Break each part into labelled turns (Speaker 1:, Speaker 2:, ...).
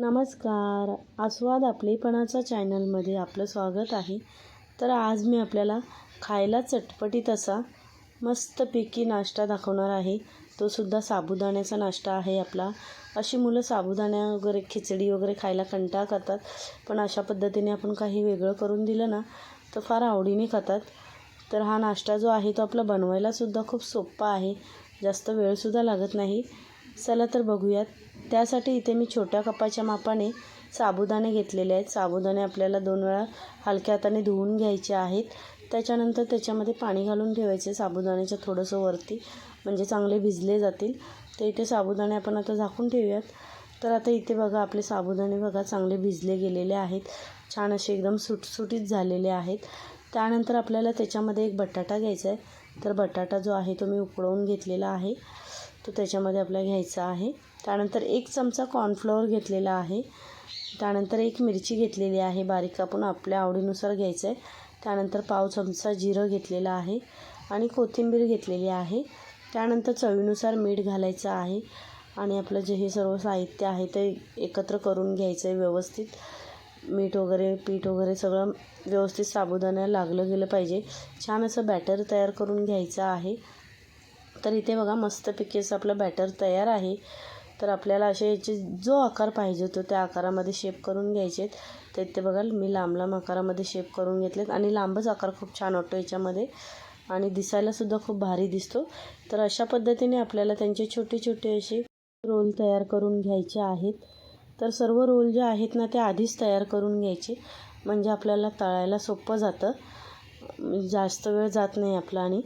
Speaker 1: नमस्कार. आस्वाद आपलेपणाचा चॅनलमध्ये आपलं स्वागत आहे. तर आज मी आपल्याला खायला चटपटीत असा मस्तपैकी नाश्ता दाखवणार आहे. तो सुद्धा साबुदाण्याचा नाश्ता आहे आपला. अशी मुलं साबुदाण्या वगैरे खिचडी वगैरे खायला कंटाळा करतात. पण अशा पद्धतीने आपण काही वेगळं करून दिलं ना तर फार आवडीने खातात. तर हा नाश्ता जो आहे तो आपला बनवायलासुद्धा खूप सोपा आहे. जास्त वेळसुद्धा लागत नाही. चला तर बघूयात. त्यासाठी इथे मी छोट्या कपाच्या मापाने साबुदाणे घेतलेले आहेत. साबुदाणे आपल्याला दोन वेळा हलक्या हाताने धुवून घ्यायचे आहेत. त्याच्यानंतर त्याच्यामध्ये पाणी घालून ठेवायचे साबुदाण्याच्या थोडंसं वरती म्हणजे चांगले भिजले जातील. तर इथे साबुदाणे आपण आता झाकून ठेवूयात. तर आता इथे बघा आपले साबुदाणे बघा चांगले भिजले गेलेले आहेत. छान असे एकदम सुटसुटीत झालेले आहेत. त्यानंतर आपल्याला त्याच्यामध्ये एक बटाटा घ्यायचा आहे. तर बटाटा जो आहे तो मी उकळवून घेतलेला आहे. तो त्याच्यामध्ये आपल्याला घ्यायचा आहे. त्यानंतर एक चमचा कॉर्नफ्लॉवर घेतलेला आहे. त्यानंतर एक मिरची घेतलेली आहे. बारीक कापून आपल्या आवडीनुसार घ्यायचं आहे त्यानंतर पाव चमचा जिरं घेतलेलं आहे आणि कोथिंबीर घेतलेली आहे. त्यानंतर चवीनुसार मीठ घालायचं आहे आणि आपलं जे हे सर्व साहित्य आहे ते एकत्र करून घ्यायचं आहे व्यवस्थित. मीठ वगैरे पीठ वगैरे सगळं व्यवस्थित साबुदाण्याला लागलं गेलं पाहिजे. छान असं बॅटर तयार करून घ्यायचं आहे. तर इथे बघा मस्तपैकी असं आपलं बॅटर तयार आहे. तर आपल्याला असे याचे जो आकार पाहिजे होतो त्या आकारामध्ये शेप करून घ्यायचे आहेत. तर इथे बघाल मी लांब लांब आकारामध्ये शेप करून घेतलेत आणि लांबच आकार खूप छान वाटतो याच्यामध्ये. आणि दिसायलासुद्धा खूप भारी दिसतो. तर अशा पद्धतीने आपल्याला त्यांचे छोटे छोटे असे रोल तयार करून घ्यायचे आहेत. तर सर्व रोल जे आहेत ना ते आधीच तयार करून घ्यायचे. म्हणजे आपल्याला तळायला सोपं जातं. जास्त वेळ जात नाही आपला आणि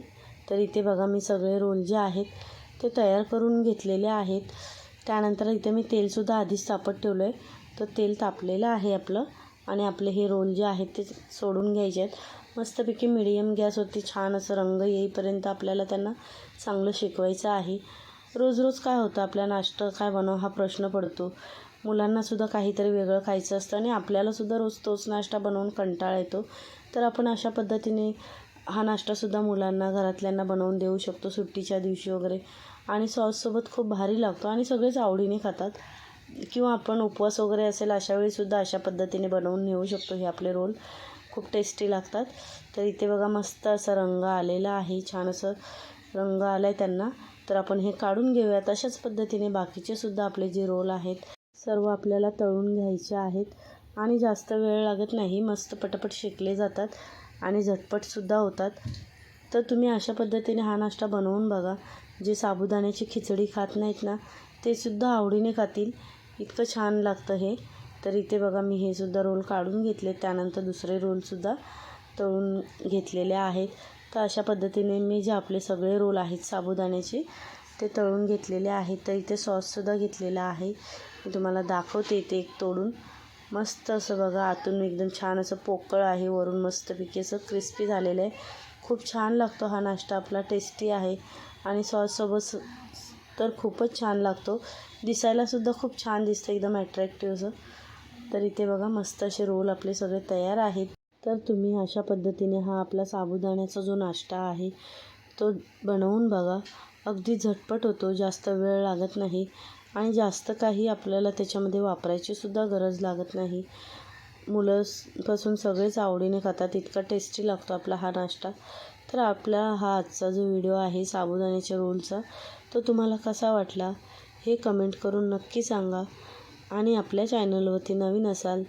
Speaker 1: तर इथे बघा मी सगळे रोल जे आहेत ते तयार करून घेतलेले आहेत. त्यानंतर इथे मी तेलसुद्धा आधीच तापत ठेवलं आहे तर तेल तापलेलं आहे आपलं आणि आपले हे रोल जे आहेत ते सोडून घ्यायचे आहेत. मस्तपैकी मिडियम गॅसवरती छान असं रंग येईपर्यंत आपल्याला त्यांना चांगलं शिकवायचं आहे. रोज रोज काय होतं आपल्या नाश्ता काय बनव हा प्रश्न पडतो. मुलांनासुद्धा काहीतरी वेगळं खायचं असतं आणि आपल्यालासुद्धा रोज तोच नाश्ता बनवून कंटाळा येतो. तर आपण अशा पद्धतीने हा नाश्तासुद्धा मुलांना घरातल्यांना बनवून देऊ शकतो सुट्टीच्या दिवशी वगैरे. आणि सॉससोबत खूप भारी लागतो आणि सगळेच आवडीने खातात. किंवा आपण उपवास वगैरे असेल अशा वेळीसुद्धा अशा पद्धतीने बनवून नेऊ शकतो हे आपले रोल. खूप टेस्टी लागतात. तर इथे बघा मस्त असा रंग आलेला आहे छान असं रंग आला आहे त्यांना. तर आपण हे काढून घेऊयात. अशाच पद्धतीने बाकीचे सुद्धा आपले जे रोल आहेत सर्व आपल्याला तळून घ्यायचे आहेत. आणि जास्त वेळ लागत नाही मस्त पटापट शेकले जातात. आणि झटपटसुद्धा होतात. तर तुम्ही अशा पद्धतीने हा नाश्ता बनवून बघा. जे साबुदाण्याची खिचडी खात नाहीत ना ते सुद्धा आवडीने खातील. इतकं छान लागतं हे. तर इथे बघा मी हे सुद्धा रोल काढून घेतले. त्यानंतर दुसरे रोलसुद्धा तळून घेतलेले आहेत. तर अशा पद्धतीने मी जे आपले सगळे रोल आहेत साबुदाण्याचे ते तळून घेतलेले आहेत. तर इथे सॉससुद्धा घेतलेला आहे. मी तुम्हाला दाखवते ते एक तोडून. मस्त असं बघा आतून एकदम छान असं पोकळ आहे वरून मस्तपैकी असं क्रिस्पी झालेलं आहे. खूप छान लागतो हा नाश्ता आपला टेस्टी आहे. आणि सॉससोबत तर खूपच छान लागतो. दिसायलासुद्धा खूप छान दिसतं एकदम ॲट्रॅक्टिव्ह असं. तर इथे बघा मस्त असे रोल आपले सगळे तयार आहेत. तर तुम्ही अशा पद्धतीने हा आपला साबुदाण्याचा जो नाश्ता आहे तो बनवून बघा. अगदी झटपट होतो जास्त वेळ लागत नाही. आणि जास्त काही आपल्याला त्याच्यामध्ये वापरायचीसुद्धा गरज लागत नाही. मुलंपासून सगळेच आवडीने खातात इतका टेस्टी लागतो आपला हा नाश्ता. तर आपला हा आजचा जो व्हिडिओ आहे साबुदाण्याच्या रोलचा तो तुम्हाला कसा वाटला हे कमेंट करून नक्की सांगा. आणि आपल्या चॅनलवरती नवीन असाल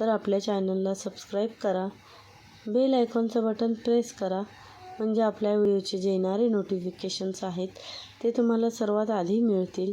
Speaker 1: तर आपल्या चॅनलला सबस्क्राईब करा. बेल आयकॉनचं बटन प्रेस करा. म्हणजे आपल्या व्हिडिओचे जे येणारे नोटिफिकेशन्स आहेत ते तुम्हाला सर्वात आधी मिळतील.